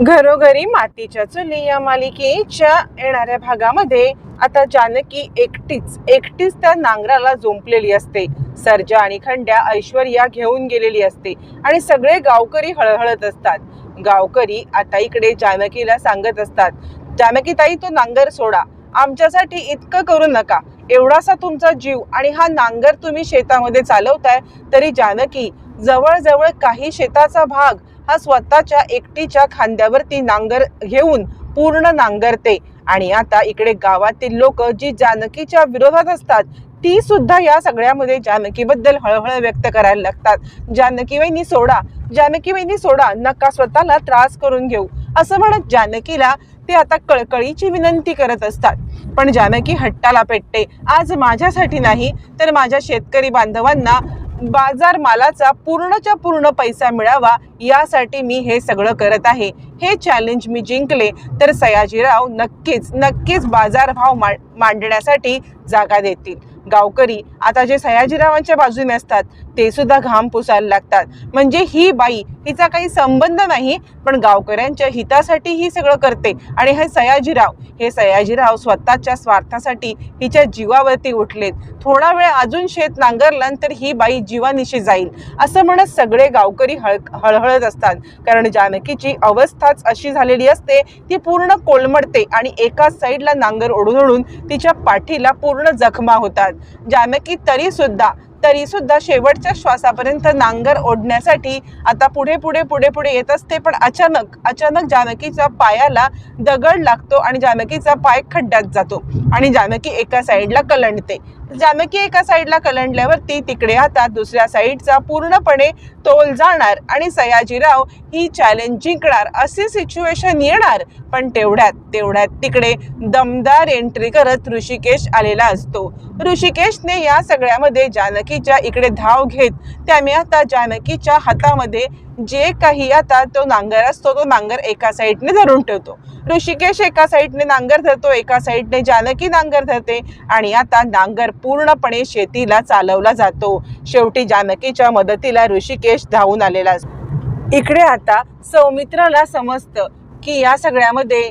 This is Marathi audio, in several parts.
घरोघरी मातीच्या चुली या मालिकेच्या येणाऱ्या भागामध्ये आता जानकी एकटीच एकटीच त्या नांगराला झोंपलेली असते. सर्जा आणि खंड्या ऐश्वर्या घेऊन गेलेली असते आणि सगळे गावकरी हळहळत असतात. गावकरी आता इकडे जानकीला सांगत असतात जानकी ताई तो नांगर सोडा. आमच्यासाठी इतकं करू नका. एवढासा तुमचा जीव आणि हा नांगर तुम्ही शेतामध्ये चालवताय तरी जानकी जवळजवळ काही शेताचा भाग हा स्वतःच्या एकटीच्या खांद्यावरती नांगर घेऊन पूर्ण नांगरते. आणि आता इकडे गावातील लोक जी जानकीच्या विरोधात असतात ती सुद्धा या सगळ्यामध्ये जानकीबद्दल हळहळ व्यक्त करायला लागतात. जानकी सोडा जानकी सोडा नका स्वतःला त्रास करून घेऊ. असं म्हणत जानकीला ते आता कळकळीची विनंती करत असतात. पण जानकी हट्टाला पेटते. आज माझ्यासाठी नाही तर माझ्या शेतकरी बांधवांना बाजार मालाचा पूर्णच्या पूर्ण पैसा मिळावा यासाठी मी हे सगळं करत आहे. हे चॅलेंज मी जिंकले तर सयाजीराव नक्कीच नक्कीच बाजारभाव मांडण्यासाठी जागा देतील. गावकरी आता जे सयाजीरावांच्या बाजूने असतात ते सुद्धा घाम पुसायला लागतात. म्हणजे ही बाई हिचा काही संबंध नाही पण गावकऱ्यांच्या हितासाठी ही सगळं करते. आणि हे सयाजीराव हे सयाजीराव स्वतःच्या स्वार्थासाठी हिच्या जीवावरती उठलेत. थोडा वेळ अजून शेत नांगरलं तर ही बाई जीवानिशी जाईल. असं म्हणत सगळे गावकरी हळ हळहळत असतात. कारण जानकीची अवस्थाच अशी झालेली असते ती पूर्ण कोलमडते आणि एका साईडला नांगर ओढून ओढून तिच्या पाठीला पूर्ण जखमा होतात. जानकी तरी सुद्धा तरी सुद्धा शेवटच्या श्वासापर्यंत नांगर ओढण्यासाठी आता पुढे पुढे पुढे पुढे येत असते. पण अचानक अचानक जानकीच्या पायाला दगड लागतो आणि जानकीचा पाय खड्ड्यात जातो आणि जानकी एका साईडला कलंडते. जानकी एका साईडला कलंडल्यावरती तिकडे आता दुसऱ्या साईडचा पूर्णपणे तोल जाणार आणि सयाजीराव ही चॅलेंज जिंकणार असे सिच्युएशन येणार. पण तेवढ्यात तेवढ्यात तिकडे दमदार एंट्री करत ऋषिकेश आलेला असतो. ऋषिकेशने या सगळ्यामध्ये जानकीच्या इकडे धाव घेत त्याने आता जानकीच्या हातामध्ये जे काही आता तो नांगर असतो तो नांगर एका साईडने धरून ठेवतो. ऋषिकेश एका साईडने नांगर धरतो एका साईडने जानकी नांगर धरते आणि आता नांगर पूर्णपणे शेतीला चालवला जातो. शेवटी जानकीच्या मदतीला ऋषिकेश धावून आलेला असतो. इकडे आता सौमित्राला समजतं की या सगळ्यामध्ये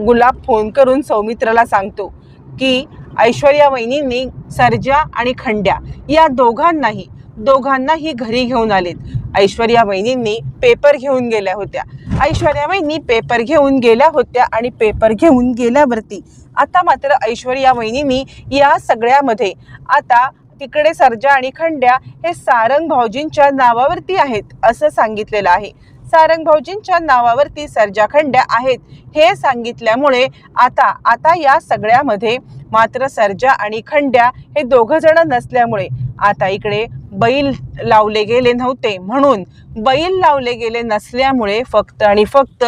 गुलाब फोन करून सौमित्राला सांगतो की ऐश्वर्या वहिनींनी सर्जा आणि खंड्या या दोघांनाही दोघांनाही घरी घेऊन आलेत. ऐश्वर्या वहिनींनी पेपर घेऊन गेल्या होत्या. ऐश्वर्या वहिनी पेपर घेऊन गेल्या होत्या आणि पेपर घेऊन गेल्यावरती आता मात्र ऐश्वर्या वहिनींनी या सगळ्यामध्ये आता तिकडे सर्जा आणि खंड्या हे सारंग भाऊजींच्या नावावरती आहेत असं सांगितलेलं आहे. सारंग भाऊजींच्या नावावरती सर्जा खंड्या आहेत हे सांगितल्यामुळे आता आता या सगळ्यामध्ये मात्र सर्जा आणि खंड्या हे दोघं जण नसल्यामुळे आता इकडे बैल लावले गेले नव्हते. म्हणून बैल लावले गेले नसल्यामुळे फक्त आणि फक्त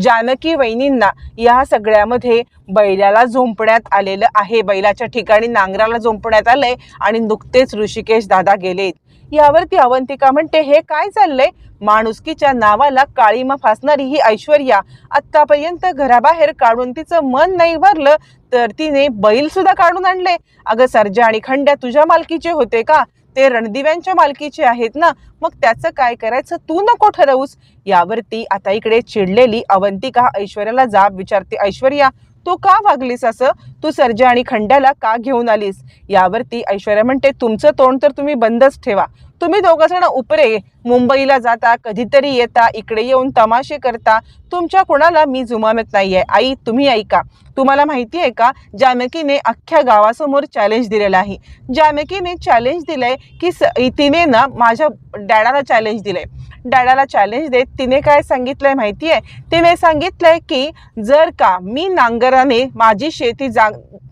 जानकी वहिनींना या सगळ्यामध्ये बैलाला झोंपण्यात आलेलं आहे. बैलाच्या ठिकाणी नांगराला झोंपण्यात आलंय आणि नुकतेच ऋषिकेश दादा गेलेत. यावरती अवंतिका म्हणते हे काय चाललंय? माणुसकीच्या नावाला काळीमा फासणारी ही ऐश्वर्या आत्तापर्यंत घराबाहेर काढून तिचं मन नाही भरलं तर तिने बैल सुद्धा काढून आणले. अगं सर्जा आणि खंड्या तुझ्या मालकीचे होते का? ते रणदिव्यांच्या मालकीचे आहेत ना. मग त्याचं काय करायचं? तू नको ठरवूस. यावरती आता इकडे चिडलेली अवंतिका ऐश्वर्याला जाब विचारते ऐश्वर्या तू का वागलीस असं? तू सर्जा आणि खंड्याला का घेऊन आलीस? यावरती ऐश्वर्या म्हणते तुमचं तोंड तर तुम्ही बंदच ठेवा. तुम्ही दोघंजण उपरे. मुंबईला जाता कधीतरी येता इकडे येऊन तमाशे करता. तुमच्या कोणाला मी जुमानत आहे आई तुम्ही ऐका. तुम्हाला माहिती आहे का? जानकीने अख्ख्या गावासमोर चॅलेंज दिलेलं आहे. जानकीने चॅलेंज दिलंय की स तिने ना माझ्या डॅडाला चॅलेंज दिलंय. डॅडाला चॅलेंज देत तिने काय सांगितलंय माहिती आहे तिने सांगितलंय की जर का मी नांगराने माझी शेती जा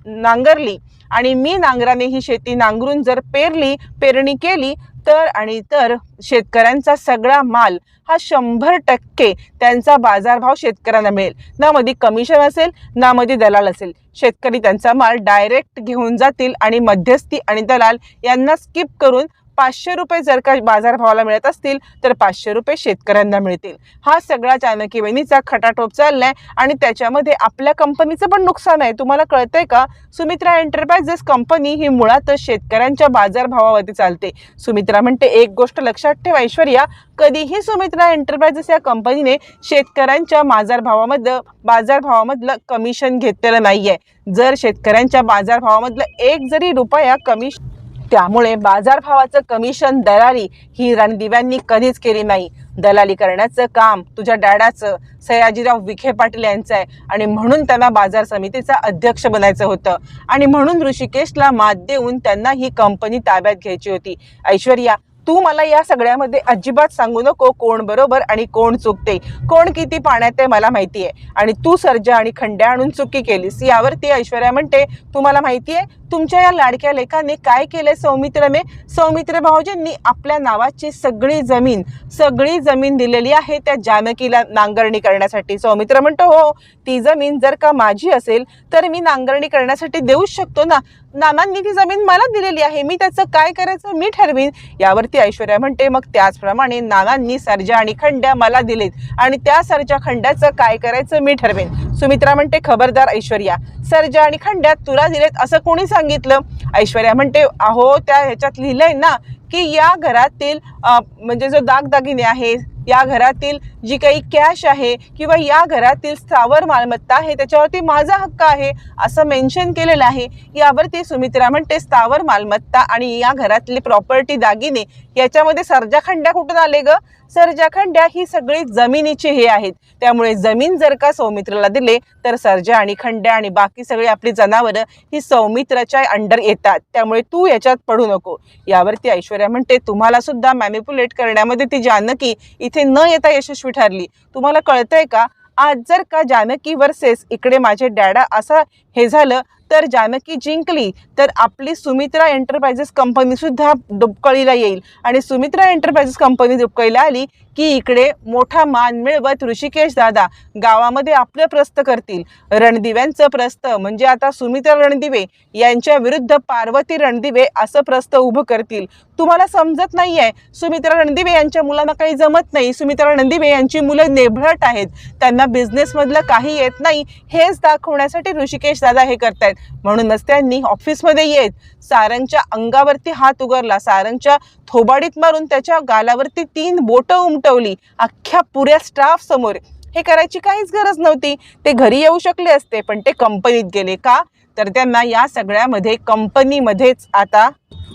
नांगरली आणि मी नांगराने ही शेती नांगरून जर पेरली पेरणी केली तर आणि तर शेतकऱ्यांचा सगळा माल हा शंभर टक्के त्यांचा बाजारभाव शेतकऱ्यांना मिळेल. ना मध्ये कमिशन असेल ना मध्ये दलाल असेल. शेतकरी त्यांचा माल डायरेक्ट घेऊन जातील आणि मध्यस्थी आणि दलाल यांना स्किप करून पाचशे रुपये जर का बाजारभावाला मिळत असतील तर पाचशे रुपये शेतकऱ्यांना मिळतील. हा सगळा जानकी वहिनीचा खटाटोप चाललाय आणि त्याच्यामध्ये आपल्या कंपनीचं पण नुकसान आहे. तुम्हाला कळतंय का? सुमित्रा एंटरप्राइजेस कंपनी ही मुळातच शेतकऱ्यांच्या बाजारभावावरती चालते. सुमित्रा म्हणते एक गोष्ट लक्षात ठेव ऐश्वर्या कधीही सुमित्रा एंटरप्राइजेस या कंपनीने शेतकऱ्यांच्या बाजारभावामधलं बाजारभावामधलं कमिशन घेतलेलं नाहीये. जर शेतकऱ्यांच्या बाजारभावामधलं एक जरी रुपया कमिशन त्यामुळे बाजारभावाचं कमिशन दलाली ही रणदिव्यांनी कधीच केली नाही. दलाली करण्याचं काम तुझ्या डॅडाचं सयाजीराव विखे पाटील यांचं आहे. आणि म्हणून त्यांना बाजार समितीचा अध्यक्ष बनायचं होतं. आणि म्हणून ऋषिकेशला मात देऊन त्यांना ही कंपनी ताब्यात घ्यायची होती. ऐश्वर्या तू मला या सगळ्यामध्ये अजिबात सांगू नको कोण बरोबर आणि कोण चुकते. कोण किती पाण्यात आहे मला माहिती आहे आणि तू सर्जा आणि खंड्या आणून चुकी केलीस. यावरती ऐश्वर्या म्हणते तुम्हाला माहिती आहे तुमच्या या लाडक्या लेखाने काय केलंय? सौमित्रने सौमित्र भाऊजींनी आपल्या नावाची सगळी जमीन सगळी जमीन दिलेली आहे त्या जानकीला नांगरणी करण्यासाठी. सौमित्र म्हणतो हो ती जमीन जर का माझी असेल तर मी नांगरणी करण्यासाठी देऊच शकतो ना. नानांनी ती जमीन मला दिलेली आहे मी त्याचं काय करायचं? मी ठरवीन. यावरती ऐश्वर्या म्हणते मग त्याचप्रमाणे नानांनी सर्जा आणि खंड्या मला दिलेत आणि त्या सर्जा खंड्याचं काय करायचं? मी ठरवेन. सुमित्रा म्हणते खबरदार ऐश्वर्या सर्जा आणि खंड्या तुला दिलेत असं कोणीच सांगितलं. ऐश्वर्या म्हणते अहो त्या ह्याच्यात लिहिलंय ना की या घरातील म्हणजे जो दागदागिने आहे या घरातील जी काही कॅश आहे किंवा या घरातील स्थावर मालमत्ता आहे त्याच्यावरती माझा हक्क आहे असं मेन्शन केलेलं आहे यावरती सुमित्रा म्हणते स्थावर मालमत्ता आणि या घरातली प्रॉपर्टी दागिने याच्यामध्ये सर्जाखंड्या कुठून आले ग? सर्जाखंड्या ही सगळी जमिनीची हे आहेत. त्यामुळे जमीन जर का सौमित्राला दिले तर सर्जा आणि खंड्या आणि बाकी सगळी आपली जनावरं ही सौमित्राच्या अंडर येतात. त्यामुळे तू याच्यात पडू नको. यावरती ऐश्वर्या म्हणते तुम्हाला सुद्धा मॅनिप्युलेट करण्यामध्ये ती जानकी इथे न येता यशस्वी ठरली. तुम्हाला कळतंय का? आज जर का जानकी वर्सेस इकडे माझे डॅडा असं हे झालं तर जानकी जिंकली तर आपली सुमित्रा एंटरप्राइजेस कंपनी सुद्धा डुबकळीला येईल. आणि सुमित्रा एंटरप्राइजेस कंपनी डुबकळीला आली की इकडे मोठा मान मिळवत ऋषिकेश दादा गावामध्ये आपलं प्रस्त करतील. रणदिव्यांचं प्रस्त म्हणजे आता सुमित्रा रणदिवे यांच्या विरुद्ध पार्वती रणदिवे असं प्रस्त उभं करतील. तुम्हाला समजत नाही आहे सुमित्रा रणदिवे यांच्या मुलांना काही जमत नाही. सुमित्रा रणदिवे यांची मुलं नेभळट आहेत. त्यांना बिझनेसमधलं काही येत नाही. हेच दाखवण्यासाठी ऋषिकेश दादा हे करतायत. म्हणूनच त्यांनी ऑफिसमध्ये येत सारंगच्या अंगावरती हात उगरला सारंगच्या थोबाडीत मारून त्याच्या गालावरती तीन बोटं उमटवली. अख्ख्या पुऱ्या स्टाफ समोर. हे करायची काहीच गरज नव्हती. ते घरी येऊ शकले असते पण ते कंपनीत गेले का? तर त्यांना या सगळ्यामध्ये कंपनीमध्येच आता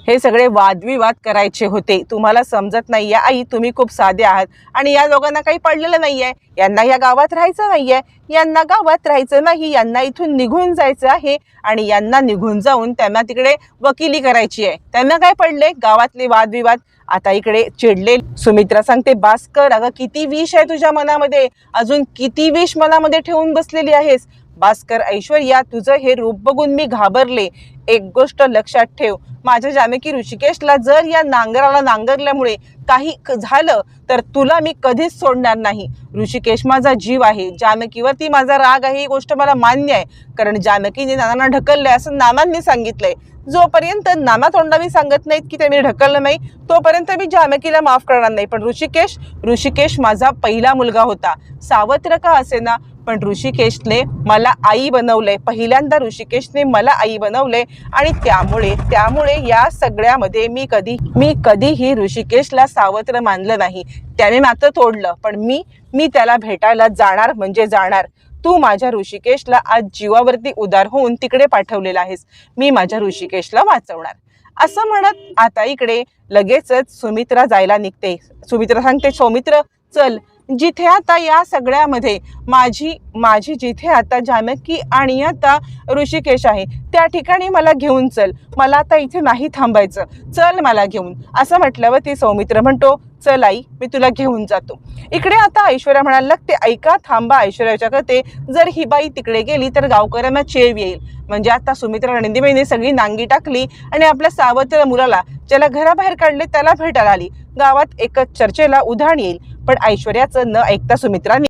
हे सगळे वादविवाद करायचे होते. तुम्हाला समजत नाही आहे आई तुम्ही खूप साधे आहात. आणि या दोघांना काही पडलेलं नाही आहे यांना या गावात राहायचं नाही आहे यांना गावात राहायचं नाही. यांना इथून निघून जायचं आहे. आणि यांना निघून जाऊन त्यांना तिकडे वकिली करायची आहे. त्यांना काय पडले? गावातले वादविवाद. आता इकडे चिडले. सुमित्रा सांगते बास्कर अगं किती विष आहे तुझ्या मनामध्ये? अजून किती विष मनामध्ये ठेवून बसलेली आहेस? भास्कर ऐश्वर्या तुझं हे रूप बघून मी घाबरले. एक गोष्ट लक्षात ठेव माझ्या जामेकी ऋषिकेशला जर या नांगराला नांगरल्यामुळे काही क- झालं तर तुला मी कधीच सोडणार नाही. ऋषिकेश माझा जीव आहे. जानकीवरती माझा राग आहे. ही गोष्ट मला मान्य आहे. कारण जानकीने नानांना ढकललं आहे असं नानांनी सांगितलंय. जोपर्यंत नाना मी सांगत नाहीत की त्यांनी ढकललं नाही तोपर्यंत मी जानकीला माफ करणार नाही. पण ऋषिकेश ऋषिकेश माझा पहिला मुलगा होता. सावत्र का असेना? पण ऋषिकेशने मला आई बनवलंय. पहिल्यांदा ऋषिकेशने मला आई बनवलंय आणि त्यामुळे त्यामुळे या सगळ्यामध्ये मी कधी मी कधीही ऋषिकेशला सावत्र मानलं नाही. त्याने नातं तोडलं. पण मी मी त्याला भेटायला जाणार म्हणजे जाणार. तू माझ्या ऋषिकेशला आज जीवावरती उदार होऊन तिकडे पाठवलेला आहेस. मी माझ्या ऋषिकेशला वाचवणार. असं म्हणत आता इकडे लगेचच सुमित्रा जायला निघते. सुमित्रा सांगते सौमित्र चल. जिथे आता या सगळ्यामध्ये माझी माझी जिथे आता जानकी आणि आता ऋषिकेश आहे त्या ठिकाणी मला घेऊन चल. मला आता इथे नाही थांबायचं. चल मला घेऊन. असं म्हटल्यावर ती सौमित्र म्हणतो चल आई मी तुला घेऊन जातो. इकडे आता ऐश्वर्या म्हणायला लागते ऐका थांबा ऐश्वर्याच्या करते जर ही बाई तिकडे गेली तर गावकऱ्यांना चेव येईल. म्हणजे आता सुमित्रा रणदिबाईने सगळी नांगी टाकली आणि आपल्या सावत्र मुलाला ज्याला घराबाहेर काढले त्याला भेटायला आली. गावात एकच चर्चेला उधाण येईल पण ऐश्वर्याचं न ऐकता सुमित्राने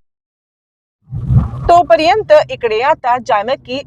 तोपर्यंत इकडे आता जानकी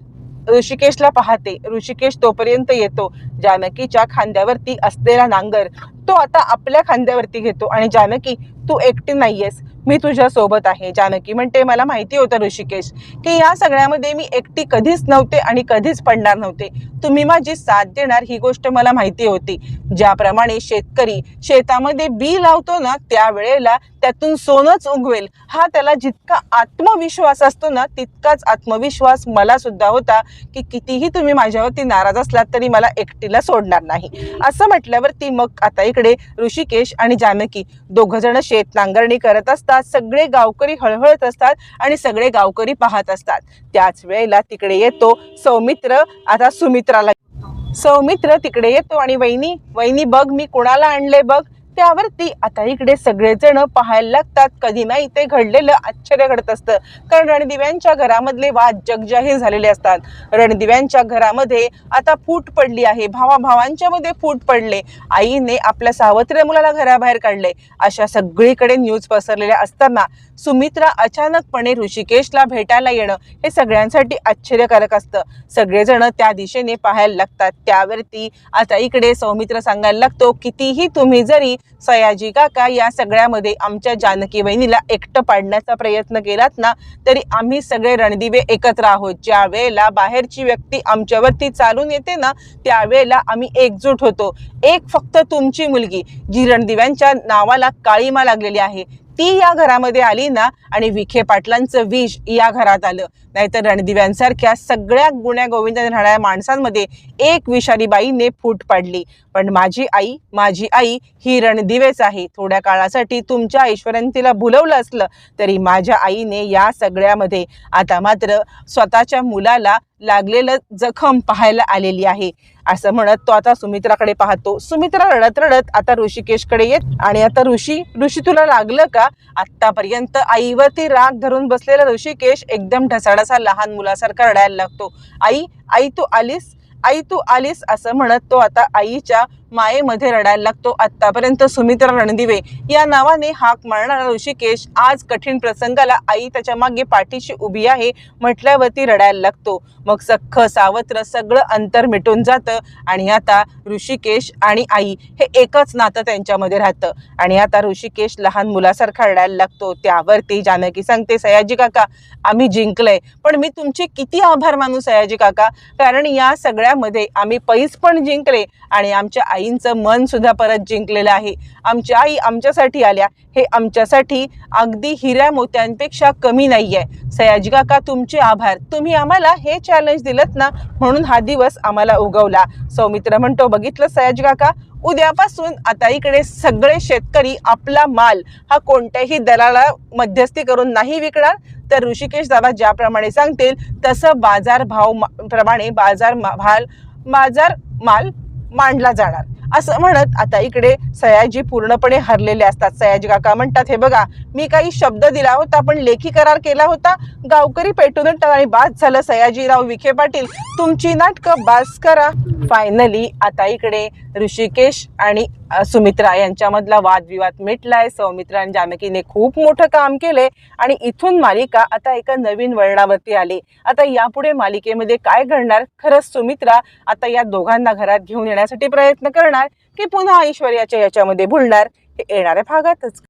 ऋषिकेशला पाहते. ऋषिकेश तोपर्यंत येतो. जानकीच्या खांद्यावरती असलेला नांगर तो आता आपल्या खांद्यावरती घेतो आणि जानकी तू एकटी नाहीयेस. मी तुझ्या सोबत आहे जानकी. म्हणते मला माहिती होतं ऋषिकेश की या सगळ्यामध्ये मी एकटी कधीच नव्हते आणि कधीच पडणार नव्हते. तुम्ही माझी साथ देणार ही गोष्ट मला माहिती होती. ज्याप्रमाणे शेतकरी शेतामध्ये बी लावतो ना त्यावेळेला त्यातून सोनच उगवेल. हा त्याला जितका आत्मविश्वास असतो ना तितकाच आत्मविश्वास मला सुद्धा होता की कितीही तुम्ही माझ्यावरती नाराज असलात तरी मला एकटीला सोडणार नाही. असं म्हटल्यावरती मग आता इकडे ऋषिकेश आणि जानकी दोघ जण शेत नांगरणी करत असतात. सगळे गावकरी हळहळत असतात आणि सगळे गावकरी पाहत असतात. त्याच वेळेला तिकडे येतो सौमित्र आता सुमित्राला सौमित्र तिकडे येतो आणि वहिनी वहिनी बघ मी कुणाला आणले बघ. त्यावरती आता इकडे सगळेजण पाहायला लागतात. कधी नाही ते घडलेलं आश्चर्य घडत असतं. कारण रणदिव्यांच्या घरामधले वाद जगजाहीर झालेले असतात. रणदिव्यांच्या घरामध्ये आता फूट पडली आहे. भावाभावांच्या मध्ये फूट पडले. आईने आपल्या सावत्र मुलाला घराबाहेर काढले. अशा सगळीकडे न्यूज पसरलेल्या असताना सुमित्रा अचानकपणे ऋषिकेशला भेटायला येणं हे सगळ्यांसाठी आश्चर्यकारक असतं. सगळेजण त्या दिशेने पाहायला लागतात. त्यावरती आता इकडे सौमित्र सांगायला लागतो कितीही तुम्ही जरी सयाजी काका या सगळ्यामध्ये आमच्या जानकी बहिणीला एकटं पाडण्याचा प्रयत्न केलात ना तरी आम्ही सगळे रणदिवे एकत्र आहोत. ज्या वेळेला बाहेरची व्यक्ती आमच्यावरती चालून येते ना त्यावेळेला आम्ही एकजूट होतो. एक फक्त तुमची मुलगी जी रणदिव्यांच्या नावाला काळीमा लागलेली आहे. ती या घरामध्ये आली ना आणि विखे पाटलांचं विष या घरात आलं. नाहीतर रणदिव्यांसारख्या सगळ्या गुण्या गोविंद राहणाऱ्या माणसांमध्ये एक विषारी बाईने फूट पाडली. पण माझी आई माझी आई ही रणदिवेच आहे. थोड्या काळासाठी तुमच्या ऐश्वर्याने तिला भुलवलं असलं तरी माझ्या आईने या सगळ्यामध्ये आता मात्र स्वतःच्या मुलाला लागलेलं जखम पाहायला आलेली आहे. असं म्हणत तो आता सुमित्राकडे पाहतो. सुमित्रा रडत रडत आता ऋषिकेशकडे येत आणि आता ऋषी ऋषी तुला लागलं का? आतापर्यंत आईवरती राग धरून बसलेला ऋषिकेश एकदम ढसाडासा लहान मुलासारखा रडायला लागतो. आई आई तू आलीस? आई तू आलीस? असं म्हणत तो आता आईच्या मायेमध्ये रडायला लागतो. आतापर्यंत सुमित्रा रणदिवे या नावाने हाक मारणारा ऋषिकेश आज कठीण प्रसंगाला आई त्याच्यामागे पाठीशी उभी आहे म्हटल्यावरती रडायला लागतो. मग सख्ख सावत्र सगळं अंतर मिटून जातं आणि आता ऋषिकेश आणि आई हे एकच नातं त्यांच्यामध्ये राहतं. आणि आता ऋषिकेश लहान मुलासारखा रडायला लागतो. त्यावरती जानकी सांगते सयाजी काका आम्ही जिंकलंय. पण मी तुमचे किती आभार मानू सयाजी काका? कारण या सगळ्यामध्ये आम्ही पैस पण जिंकले आणि आमच्या आईंचं मन सुद्धा परत जिंकलेलं आहे. आमची आई आमच्यासाठी आल्या. हे आमच्यासाठी अगदी हिऱ्या मोत्यांपेक्षा कमी नाही आहे सयाजी काका तुमचे आभार. तुम्ही आम्हाला हे चॅलेंज दिलं ना म्हणून हा दिवस आम्हाला उगवला. सौमित्र म्हणतो बघितलं सयाजी काका? उद्यापासून आता इकडे सगळे शेतकरी आपला माल हा कोणत्याही दलाला मध्यस्थी करून नाही विकणार? तर ऋषिकेश दादा ज्याप्रमाणे सांगतील तसं बाजार भाव प्रमाणे बाजार मा- बाजार माल मांडला जाणार. असं म्हणत आता इकडे सयाजी पूर्णपणे हरलेले असतात. सयाजी काका म्हणतात हे बघा मी काही शब्द दिला होता पण लेखी करार केला होता. गावकरी पेटून आणि बाद झालं सयाजीराव विखे पाटील. तुमची नाटकं बास करा. फायनली आता इकडे ऋषिकेश आणि सुमित्रा यांच्यामधला वादविवाद मिटलाय. सौमित्रा आणि जानकीने खूप मोठं काम केले आणि इथून मालिका आता एका नवीन वळणावरती आली. आता यापुढे मालिकेमध्ये काय घडणार? खरंच सुमित्रा आता या दोघांना घरात घेऊन येण्यासाठी प्रयत्न करणार. करणार की पुन्हा ऐश्वर्याच्या याच्यामध्ये भुलणार हे येणाऱ्या भागातच.